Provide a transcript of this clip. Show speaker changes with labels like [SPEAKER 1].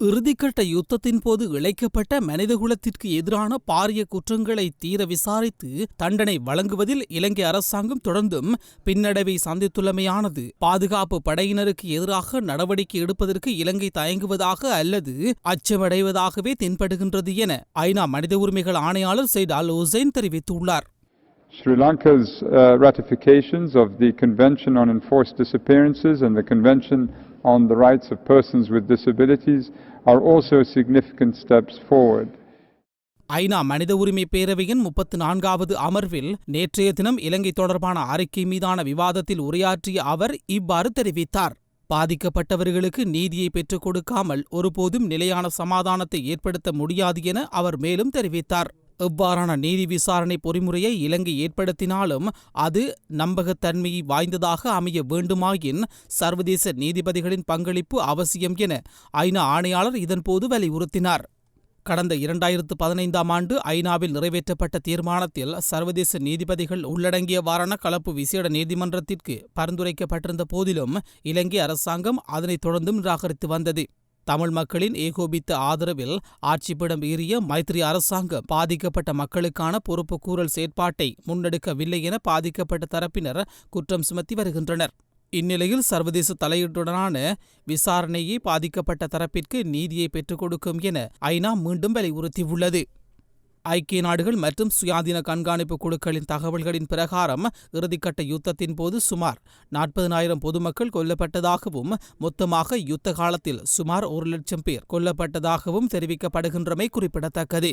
[SPEAKER 1] இறுதிக்கட்ட யுத்தத்தின் போது இழைக்கப்பட்ட மனிதகுலத்திற்கு எதிரான பாரிய குற்றங்களை தீர விசாரித்து தண்டனை வழங்குவதில் இலங்கை அரசாங்கம் தொடர்ந்தும் பின்னடைவை சந்தித்துள்ளமையானது. பாதுகாப்பு படையினருக்கு எதிராக நடவடிக்கை எடுப்பதற்கு இலங்கை தயங்குவதாக அல்லது அச்சமடைவதாகவே தென்படுகின்றது என ஐநா மனித உரிமைகள் ஆணையாளர் செய்ட் அல் ஹுசைன் தெரிவித்துள்ளார்.
[SPEAKER 2] Sri Lanka's uh, ratifications of the Convention on Enforced Disappearances and the Convention on the Rights of Persons with Disabilities are also significant steps forward.
[SPEAKER 1] ஐநா மனித உரிமை பேரவையின் முப்பத்து நான்காவது அமர்வில் நேற்றைய தினம் இலங்கை தொடர்பான அறிக்கை மீதான விவாதத்தில் உரையாற்றிய அவர் இவ்வாறு தெரிவித்தார் பாதிக்கப்பட்டவர்களுக்கு நீதியை பெற்றுக் கொடுக்காமல் ஒருபோதும் நிலையான சமாதானத்தை ஏற்படுத்த முடியாது என அவர் மேலும் தெரிவித்தார் இவ்வாறான நீதி விசாரணை பொறிமுறையை இலங்கை ஏற்படுத்தினாலும் அது நம்பகத்தன்மையை வாய்ந்ததாக அமைய வேண்டுமாயின் சர்வதேச நீதிபதிகளின் பங்களிப்பு அவசியம் என ஐநா ஆணையாளர் இதன்போது வலியுறுத்தினார். கடந்த இரண்டாயிரத்து பதினைந்தாம் ஆண்டு ஐநாவில் நிறைவேற்றப்பட்ட தீர்மானத்தில் சர்வதேச நீதிபதிகள் உள்ளடங்கியவாறான கலப்பு விசேட நீதிமன்றத்திற்கு பரிந்துரைக்கப்பட்டிருந்த போதிலும் இலங்கை அரசாங்கம் அதனைத் தொடர்ந்தும் நிராகரித்து வந்தது. தமிழ் மக்களின் ஏகோபித்த ஆதரவில் ஆட்சிப்பிடம் ஏறிய மைத்ரி அரசாங்கம் பாதிக்கப்பட்ட மக்களுக்கான பொறுப்புக்கூறல் செயற்பாட்டை முன்னெடுக்கவில்லை என பாதிக்கப்பட்ட தரப்பினர் குற்றம் சுமத்தி வருகின்றனர். இந்நிலையில் சர்வதேச தலையீட்டுடனான விசாரணையை பாதிக்கப்பட்ட தரப்பிற்கு நீதியை பெற்றுக் கொடுக்கும் என ஐநா மீண்டும் வலியுறுத்தியுள்ளது. ஐக்கிய நாடுகள் மற்றும் சுயாதீன கண்காணிப்பு குழுக்களின் தகவல்களின் பிரகாரம் இறுதிக்கட்ட யுத்தத்தின் போது சுமார் நாற்பதனாயிரம் பொதுமக்கள் கொல்லப்பட்டதாகவும் மொத்தமாக யுத்த காலத்தில் சுமார் ஒரு லட்சம் பேர் கொல்லப்பட்டதாகவும் தெரிவிக்கப்படுகின்றமை குறிப்பிடத்தக்கது.